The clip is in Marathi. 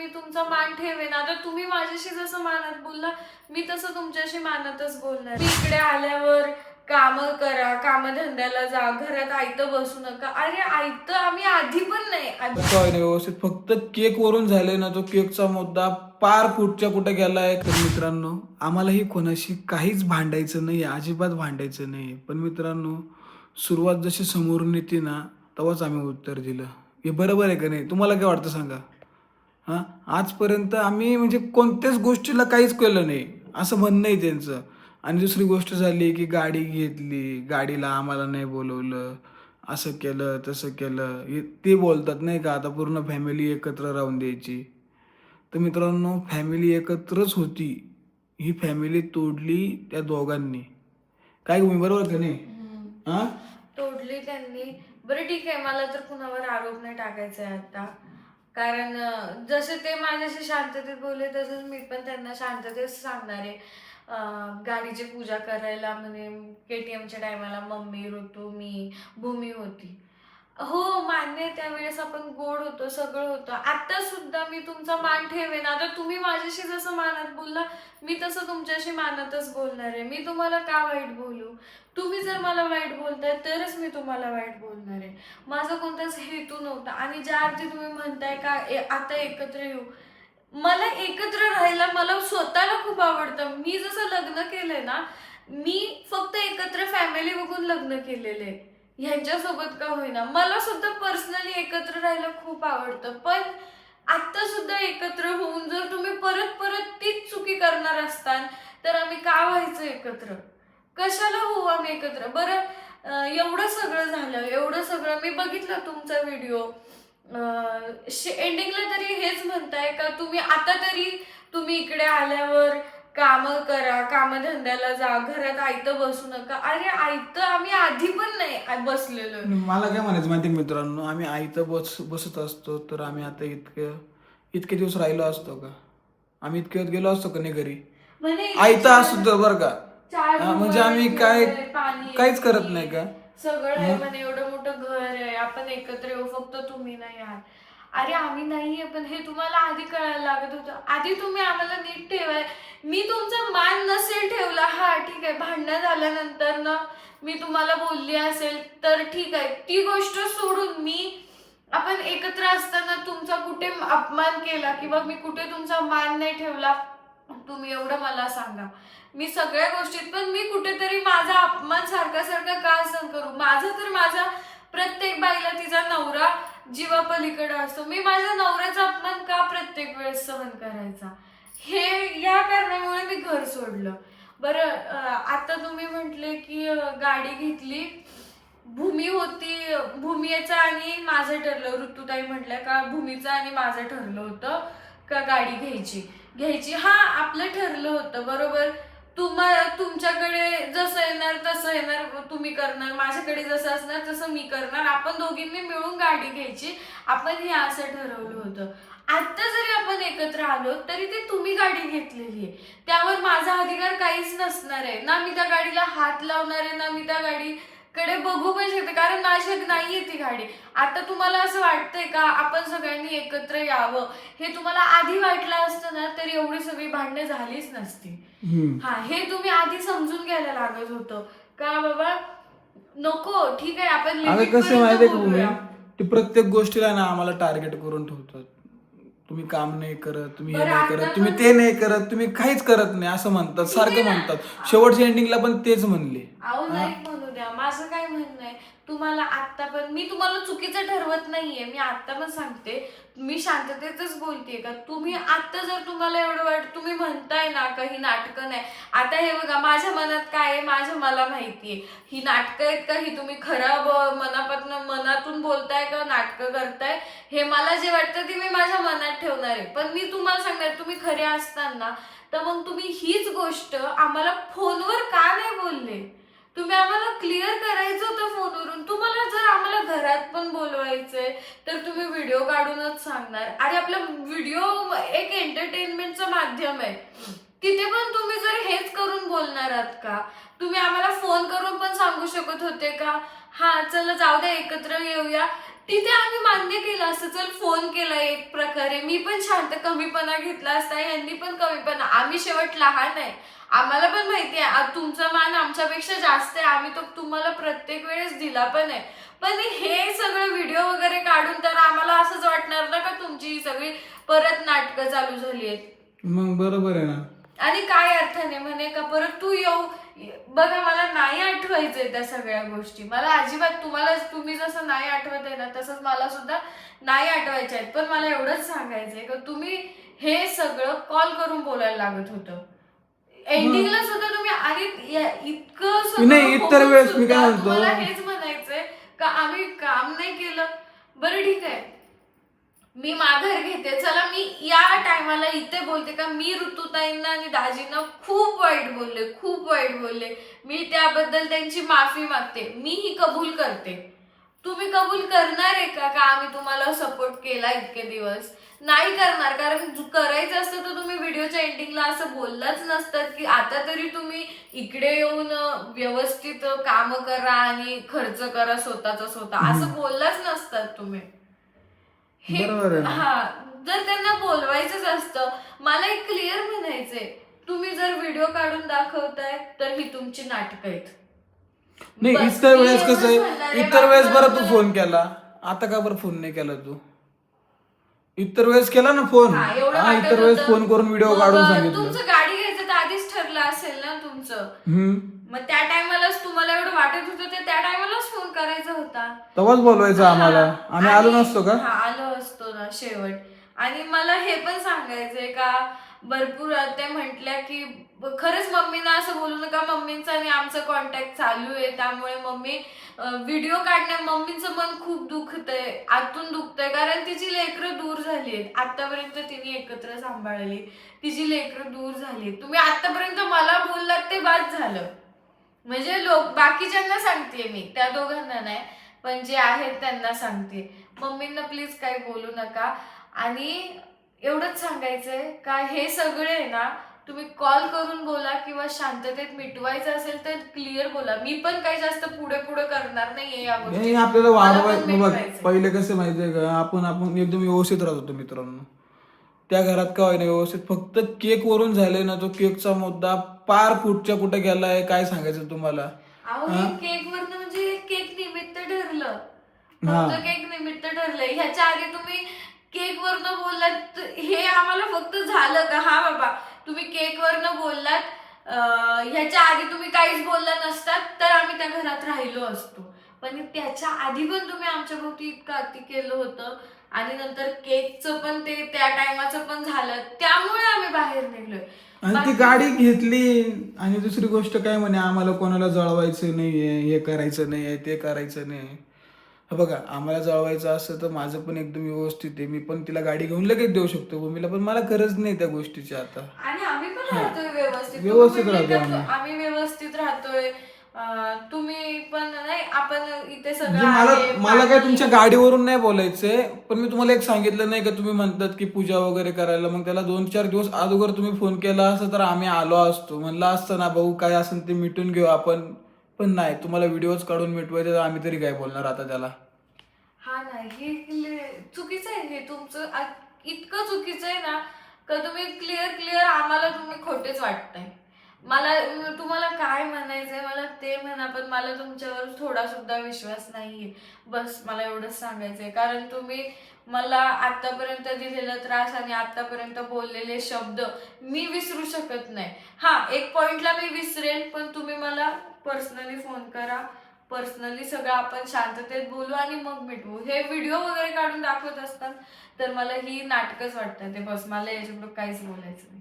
मी तुमचा मान ठेवेन. आता तुम्ही माझ्याशी जसं मानत बोलला मी तसं तुमच्याशी मानतच बोलणार. मी इकडे आल्यावर काम करा कामधंद्याला जा घरात आयतं बसू नका. अरे आयतं आम्ही आधी पण नाही. आधी- काय नाही व्यवस्थित. फक्त केक वरून झाले ना तो केकचा मुद्दा पार कुठच्या कुठे गेलाय? तर मित्रांनो आम्हालाही कोणाशी काहीच भांडायचं नाही अजिबात भांडायचं नाही. पण मित्रांनो सुरुवात जशी समोरून येते ना तेव्हाच आम्ही उत्तर दिलं. हे बरोबर आहे का नाही? तुम्हाला काय वाटतं सांगा? हां? आजपर्यंत आम्ही म्हणजे कोणत्याच गोष्टीला काहीच केलं नाही. असं म्हणणं आहे त्यांचं. आणि दुसरी गोष्ट झाली की गाडी घेतली. गाडीला आम्हाला नाही बोलवलं. असं केलं तसं केलं. ते बोलतात नाही का आता पूर्ण फॅमिली एकत्र राहून द्यायची. तर मित्रांनो फॅमिली एकत्रच होती. ही फॅमिली तोडली त्या दोघांनी. काय तुम्ही बरोबर का नाही. हां? तोडली त्यांनी. बरं ठीक आहे मला तर कुणावर आरोप नाही टाकायचा आहे आता. कारण जसे ते माझ्याशी शांततेत बोलले तसंच मी पण त्यांना शांततेत सांगणार. आहे गाडीची पूजा करायला म्हणे के टी एमच्या टायमाला मम्मी ऋतू मी भूमी होती. हो मान्य त्यावेळेस आपण गोड होतो सगळं होतं. आता सुद्धा मी तुमचा मान ठेवेन. आता तुम्ही माझ्याशी जसं मानत बोलला मी तसं तुमच्याशी मानतच बोलणार आहे. मी तुम्हाला का वाईट बोलू? तुम्ही जर मला वाईट बोलताय तरच मी तुम्हाला वाईट बोलणार आहे. माझा कोणताच हेतू नव्हता. आणि ज्या अर्थी तुम्ही म्हणताय का ए- आता एकत्र येऊ. मला एकत्र राहायला मला स्वतःला खूप आवडतं. मी जसं लग्न केलंय ना मी फक्त एकत्र फॅमिली बघून लग्न केलेलं आहे. ह्यांच्यासोबत का होईना. मला सुद्धा पर्सनली एकत्र राहायला खूप आवडतं. पण आत्ता सुद्धा एकत्र होऊन जर तुम्ही परत परत तीच चुकी करणार असताल तर आम्ही का व्हायचं एकत्र? कशाला होऊ आम्ही एकत्र? बरं एवढं सगळं झालं एवढं सगळं मी बघितलं तुमचा व्हिडिओ एंडिंगला तरी हेच म्हणताय का तुम्ही आता तरी तुम्ही इकडे आल्यावर काम करा कामधंद्याला जा घरात आयतं बसू नका. अरे आयतं आम्ही आधी पण नाही बसलेलो मला काय म्हणायचं माहिती मित्रांनो? आम्ही आईतं बस बसत असतो तर आम्ही आता इतकं इतके दिवस राहिलो असतो का? आम्ही इतके गेलो असतो का नाही घरी? म्हणे आईतं असतो बरं का. चार हा, म्हणजे आम्ही काय पाणी आहे, काहीच करत नाही का? सगळं आहे म्हणे एवढं मोठं घर आहे आपण एकत्र येऊ फक्त तुम्ही नाही आहात. अरे आम्ही नाहीये पण हे तुम्हाला आधी कळायला लागत होतं. आधी तुम्ही आम्हाला नीट ठेवाय मी तुमचा मान नसेल ठेवला. हा ठीक आहे. भांडणं झाल्यानंतर ना मी तुम्हाला बोलली असेल तर ठीक आहे. ती गोष्ट सोडून मी आपण एकत्र असताना तुमचा कुठे अपमान केला किंवा मी कुठे तुमचा मान नाही ठेवला तुम्ही एवढं मला सांगा. मी सगळ्या गोष्टीत पण मी कुठेतरी माझा अपमान सारखा सारखा का सहन करू? माझा तर माझा प्रत्येक बाईला तिचा नवरा जीवापलीकडे असतो. मी माझ्या नवऱ्याचा अपमान का प्रत्येक वेळेस सहन करायचा? हे या कारणामुळे मी घर सोडलं. बरं आता तुम्ही म्हटले की गाडी घेतली. भूमी होती भूमीचं आणि माझं ठरलं. ऋतुताई म्हटलं का भूमीचं आणि माझं ठरलं होतं का गाडी घ्यायची. घ्यायची हा आपलं ठरलं होतं. बरोबर? तुम्हा तुमच्याकडे जसं येणार तसं येणार तुम्ही करणार माझ्याकडे जसं असणार तसं मी करणार. आपण दोघींनी मिळून गाडी घ्यायची. आपण हे असं ठरवलं होतं. आता जरी आपण एकत्र आलो तरी ते तुम्ही गाडी घेतलेली आहे. त्यावर माझा अधिकार काहीच नसणार आहे. ना मी त्या गाडीला हात लावणार आहे ना मी त्या गाडीकडे बघू पण शकते कारण माझी नाहीये ती गाडी. आता तुम्हाला असं वाटतंय का आपण सगळ्यांनी एकत्र यावं? हे तुम्हाला आधी वाटलं असतं तर एवढी सगळी भांडणं झालीच नसती. हा हे तुम्ही आधी समजून घ्यायला लागत होतं. का बाबा नको ठीक आहे आपण आता limit कसं पर्यंत माहितीये का तुम्ही? बोलूया. ते प्रत्येक गोष्टीला ना आम्हाला टार्गेट करून ठेवतात. तुम्ही काम नाही करत तुम्ही हे बरं, नाही आता करत तुम्ही ते नाही करत तुम्ही काहीच करत नाही असं म्हणतात सारखं म्हणतात. शेवटच्या एंडिंगला पण तेच म्हणले. अहो नाही म्हणू द्या माझं काय म्हणणं आहे? तुम्हाला आत्ता पण मी तुम्हाला चुकीचं ठरवत नाहीये मी आत्ता पण सांगते. मी शांततेतच बोलतेय का? तुम्ही आत्ता जर तुम्हाला एवढं वाट तुम्ही म्हणताय ना का ही नाटकं नाही? आता हे बघा माझ्या मनात काय आहे? माझ्या मला माहितीये. ही नाटकं आहेत का? ही तुम्ही खराब मनापासून मनातून बोलताय का? नाटकं करताय? हे मला जे वाटतं ते मी माझ्या मनात ठेवणार आहे. पण मी तुम्हाला सांगणार तुम्ही खरे असताना तर मग तुम्ही हीच गोष्ट आम्हाला फोनवर का नाही बोलले? तुम्ही आम्हाला क्लिअर करायचं होतं फोनवरून तुम्हाला जर आम्हाला घरात पण बोलवायचंय तर तुम्ही व्हिडिओ काढूनच सांगणार. आणि आपला व्हिडिओ एक एंटरटेनमेंटचं माध्यम आहे. तिथे पण तुम्ही जर हेच करून बोलणार आहात का? तुम्ही आम्हाला फोन करून पण सांगू शकत होते का? हा चला जाऊ द्या एकत्र येऊया. तिथे आम्ही मान्य केलं असतं चल फोन केला एक प्रकारे. मी पण शांत कमीपणा घेतला असता यांनी पण कमीपणा. आम्ही शेवट लहान आहे. आम्हाला पण माहिती आहे तुमचा मान आमच्यापेक्षा जास्त आहे. आम्ही तो तुम्हाला प्रत्येक वेळेस दिला पण आहे. पण हे सगळं व्हिडिओ वगैरे काढून तर आम्हाला असंच वाटणार ना का तुमची ही सगळी परत नाटकं चालू झाली आहेत? मग बरोबर आहे ना. आणि काय अर्थाने म्हणे का परत तू येऊ? बघा मला नाही आठवायचंय त्या सगळ्या गोष्टी. मला अजिबात तुम्हाला तुम्ही जसं नाही आठवत आहे ना तसंच मला सुद्धा नाही आठवायच्या आहेत. पण मला एवढंच सांगायचंय का तुम्ही हे सगळं कॉल करून बोलायला लागत होतं. एंडिंगला सुद्धा तुम्ही आणि इतकं नाही, इतर वेळेस मी काय म्हणतो- तुम्हाला हेच म्हणायचंय का आम्ही काम नाही केलं? बरं ठीक आहे. मी माघार घेते. चला मी या टायमाला इथे बोलते का? मी ऋतुताईंना आणि दाजींना खूप वाईट बोलले खूप वाईट बोलले. मी त्याबद्दल त्यांची माफी मागते. मी ही कबूल करते. तुम्ही कबूल करणार आहे का? का आम्ही तुम्हाला सपोर्ट केला इतके दिवस? नाही करणार कारण करायचं असतं तर तुम्ही व्हिडिओच्या एंडिंगला असं बोललाच नसतात की आता तरी तुम्ही इकडे येऊन व्यवस्थित काम करा आणि खर्च करा स्वतःचा स्वतः. असं बोललाच नसतात तुम्ही. हे- बरोबर आहे ना. हा जर त्यांना बोलवायचंच असतं मला एक क्लिअर म्हणायचंय तुम्ही जर व्हिडिओ काढून दाखवताय तर ही तुमची नाटक आहेत. नाही बस, इतर मी वेळेस एवढंच कसं आहे म्हणणार आहे, इतर वेळेस बरं तू फोन केला. आता का बरं फोन नाही केला तू? इतर वेळेस केला ना फोन हा, एवढं हा वाटत इतर वेळेस होतं. फोन करून व्हिडिओ मग, काढून सांगितलं. तुमचं गाडी घ्यायचं तर आधीच ठरलं असेल ना तुमचं? हम्म. मग त्या टायमालाच तुम्हाला एवढं वाटत होतं ते त्या टायमालाच फोन करायचा होता. तेव्हाच बोलवायचं आम्हाला. हा, आम्ही आलो आणि- नसतो का? हा आलो असतो ना शेवट. आणि मला हे पण सांगायचंय का भरपूर ते म्हटल्या की ब- खरंच मम्मीना असं बोलू नका. मम्मींचा आणि आमचा कॉन्टॅक्ट चालू आहे. त्यामुळे मम्मी व्हिडिओ काढण्या मम्मीचं मन खूप दुखतंय. आतून दुखतंय. कारण तिची लेकरं दूर झाली आहेत आतापर्यंत तिने एकत्र सांभाळली. तिची लेकरं दूर झाली तुम्ही आतापर्यंत मला बोललात ते बाद झालं. म्हणजे लोक बाकीच्यांना सांगते मी त्या दोघांना नाही पण जे आहेत त्यांना सांगते मम्मींना प्लीज काही बोलू नका. आणि एवढंच सांगायचंय का हे सगळे आहे ना तुम्ही कॉल करून बोला किंवा शांततेत मिटवायचं असेल तर क्लिअर बोला. मी पण काही जास्त पुढे पुढे करणार नाहीये या नाही आपल्याला मला पण वाढवायचं. बघ मिटवायचंय. पहिले कसं माहितीये का आपण आपण एकदम व्यवस्थित राहत होतो मित्रांनो. त्या घरात काय होईना व्यवस्थित. फक्त केक वरून झाले ना तो केकचा मुद्दा पार कुठच्या कुठे गेलाय काय सांगायचं तुम्हाला? अहो हा? हे? केक वरनं म्हणजे केक निमित्त ठरलं. हा. फक्त केक निमित्त ठरलंय. ह्याच्या आधी तुम्ही केक वरनं बोललात हे आम्हाला फक्त झालं का? हा बाबा तुम्ही केक वरनं बोललात अं, ह्याच्या आधी तुम्ही काहीच बोलला नसतात तर आम्ही त्या घरात राहिलो असतो. पण त्याच्या आधी पण तुम्ही आमच्या भोवती इतकं अति केलं होतं. आणि नंतर केकचं पण ते त्या टायमाचं पण झालं. त्यामुळे आम्ही बाहेर निघलोय. आणि ती गाडी घेतली. आणि दुसरी गोष्ट काय म्हणे आम्हाला कोणाला जळवायचं नाहीये हे करायचं नाहीये ते करायचं नाही हे बघा आम्हाला जळवायचं असतं तर माझं पण एकदम व्यवस्थित आहे. मी पण तिला गाडी घेऊन लगेच देऊ शकतो. भूमीला पण मला गरज नाही त्या गोष्टीची आता. आणि आम्ही पण राहतोय व्यवस्थित. व्यवस्थित म्हणले आम्ही. व्यवस्थित राहतोय. तुम्ही पण नाही आपण इथे सगळं म्हणजे मला आहे, मला काय तुमच्या गाडीवरून नाही बोलायचंय पण मी तुम्हाला एक सांगितलं नाही का तुम्ही म्हणतात की पूजा वगैरे करायला मग त्याला दोन चार दिवस अगोदर तुम्ही फोन केला असता तर आम्ही आलो असतो. म्हणलं असतं ना भाऊ काय असेल ते मिटून घेऊ आपण. पण नाही तुम्हाला व्हिडिओज काढून मिटवायचे तर आम्ही तरी काय बोलणार आता त्याला? हा नाही हे ले- चुकीचं आहे हे तुमचं आ- इतकं चुकीचं आहे ना का तुम्ही क्लिअर क्लिअर आम्हाला तुम्ही खोटेच वाटताय. मला तुम्हाला काय म्हणायचंय? मला ते म्हणा पण मला तुमच्यावर थोडा सुद्धा विश्वास नाहीये. बस मला एवढंच सांगायचंय. कारण तुम्ही मला आतापर्यंत दिलेला त्रास आणि आतापर्यंत बोललेले शब्द मी विसरू शकत नाही. हा एक पॉइंटला मी विसरेन पण तुम्ही मला पर्सनली फोन करा. पर्सनली सगळं आपण शांततेत बोलू आणि मग मिटवू. हे व्हिडिओ वगैरे काढून दाखवत असतात तर मला ही नाटकच वाटतं ते बस मला याच्यापुढे काहीच बोलायचं नाही.